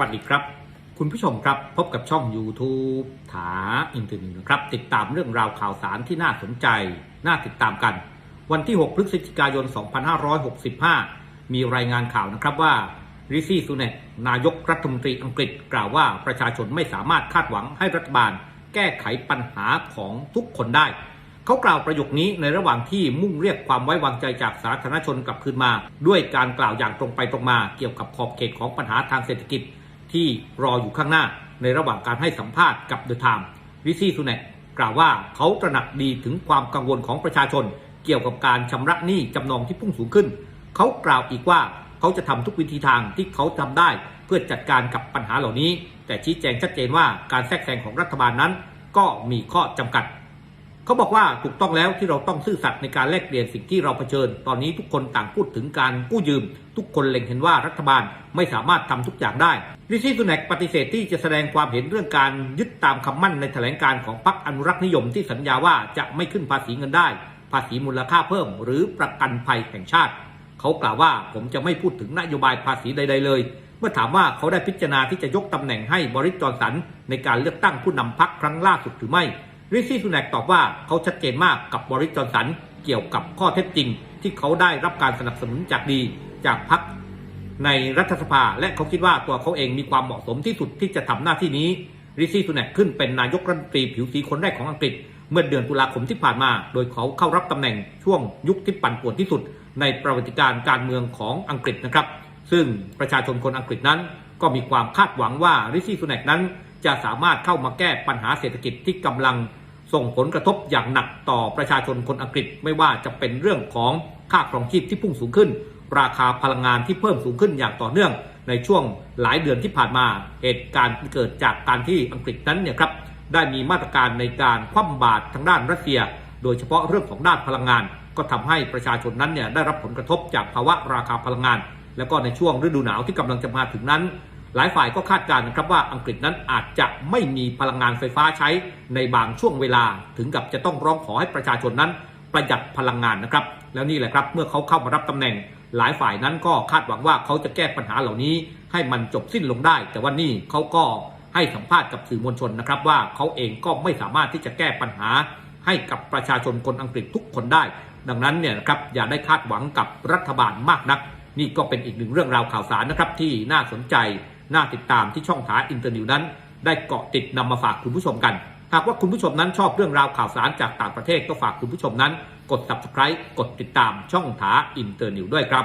วัสดีครับ คุณผู้ชมครับพบกับช่อง YouTube ถาอินเทอร์เน็ตนะครับ ติดตามเรื่องราวข่าวสารที่น่าสนใจ น่าติดตามกัน วันที่ 6 พฤศจิกายน 2565 มีรายงานข่าวนะครับว่าริซี่ซูเนตนายกรัฐมนตรีอังกฤษ กล่าวว่าประชาชนไม่สามารถคาดหวังให้รัฐบาล แก้ไขปัญหาของทุกคนได้ เขากล่าวประโยคนี้ในระหว่างที่มุ่งเรียกความไว้วางใจจากสาธารณชนกลับคืนมา ด้วยการกล่าวอย่างตรงไปตรงมาเกี่ยวกับขอบเขตของปัญหาทางเศรษฐกิจ ที่รออยู่ข้างหน้าในระหว่างการให้สัมภาษณ์กับเดอะไทม์ริซี่ซูเนตกล่าวว่าเขาตระหนักดีถึงความกังวลของประชาชน เกี่ยวกับการชำระหนี้จำนองที่พุ่งสูงขึ้น เขากล่าวอีกว่าเขาจะทำทุกวิธีทางที่เขาทำได้ เพื่อจัดการกับปัญหาเหล่านี้ แต่ชี้แจงชัดเจนว่าการแทรกแซงของรัฐบาลนั้น ก็มีข้อจำกัด เขาบอกว่าถูกต้องแล้วที่เราต้องซื่อสัตย์ในการแลกเปลี่ยนสิ่งที่เราเผชิญ ตอนนี้ทุกคนต่างพูดถึงการกู้ยืม ทุกคนเล็งเห็นว่ารัฐบาลไม่สามารถทำทุกอย่างได้ริชี่สุนักปฏิเสธที่จะแสดงความเห็นเรื่องการยึดตามคำมั่นในแถลงการของพรรคอนุรักษ์นิยมที่สัญญาว่าจะไม่ขึ้นภาษีเงินได้ ภาษีมูลค่าเพิ่ม หรือประกันภัยแห่งชาติ เขากล่าวว่าผมจะไม่พูดถึงนโยบายภาษีใด ๆ เลย เมื่อถามว่าเขาได้พิจารณาที่จะยกตำแหน่งให้บริจจอนสันในการเลือกตั้งผู้นำพรรคครั้งล่าสุดหรือไม่ ริซี่สุนักตอบว่าเขาชัดเจนมากกับบริจจอนสันเกี่ยวกับข้อเท็จจริง ที่เขาได้รับการสนับสนุนจากดีจากพรรคในรัฐสภา และเขาคิดว่าตัวเขาเองมีความเหมาะสมที่สุดที่จะทำหน้าที่นี้ริซี่สุนักขึ้นเป็นนายกรัฐมนตรีผิวสีคนแรกของอังกฤษ เมื่อเดือนตุลาคมที่ผ่านมา โดยเขาเข้ารับตำแหน่งช่วงยุคที่ปั่นป่วนที่สุด ในประวัติการการเมืองของอังกฤษนะครับ ซึ่งประชาชนคนอังกฤษนั้น ก็มีความคาดหวังว่าริซี่สุนักนั้น จะสามารถเข้ามาแก้ปัญหาเศรษฐกิจที่กำลังส่งผลกระทบอย่างหนักต่อประชาชนคนอังกฤษไม่ว่าจะเป็นเรื่องของค่าครองชีพที่พุ่งสูงขึ้น ราคาพลังงานที่เพิ่มสูงขึ้นอย่างต่อเนื่อง ในช่วงหลายเดือนที่ผ่านมาเหตุการณ์เกิดจากการที่อังกฤษนั้นเนี่ยครับได้มีมาตรการในการคว่ำบาตรทางด้านรัสเซีย โดยเฉพาะเรื่องของด้านพลังงาน ก็ทำให้ประชาชนนั้นเนี่ยได้รับผลกระทบจากภาวะราคาพลังงาน แล้วก็ในช่วงฤดูหนาวที่กำลังจะมาถึงนั้น หลายฝ่ายก็คาดการณ์นะครับว่าอังกฤษนั้นอาจจะไม่มีพลังงานไฟฟ้าใช้ในบางช่วงเวลา ถึงกับจะต้องร้องขอให้ประชาชนนั้นประหยัดพลังงานนะครับ แล้วนี่แหละครับเมื่อเขาเข้ามารับตำแหน่ง หลายฝ่ายนั้นก็คาดหวังว่าเขาจะแก้ปัญหาเหล่านี้ ให้มันจบสิ้นลงได้ แต่ว่านี่เขาก็ให้สัมภาษณ์กับสื่อมวลชนนะครับว่าเขาเองก็ไม่สามารถที่จะแก้ปัญหา ให้กับประชาชนคนอังกฤษทุกคนได้ ดังนั้นเนี่ยนะครับอย่าได้คาดหวังกับรัฐบาลมากนัก นี่ก็เป็นอีกหนึ่งเรื่องราวข่าวสารนะครับที่น่าสนใจ น่าติดตามที่ช่องถาอินเตอร์นิวนั้น ได้เกาะติดนำมาฝากคุณผู้ชมกัน หากว่าคุณผู้ชมนั้นชอบเรื่องราวข่าวสารจากต่างประเทศก็ฝากคุณผู้ชมนั้น กด subscribe กดติดตามช่องถาอินเตอร์นิวด้วยครับ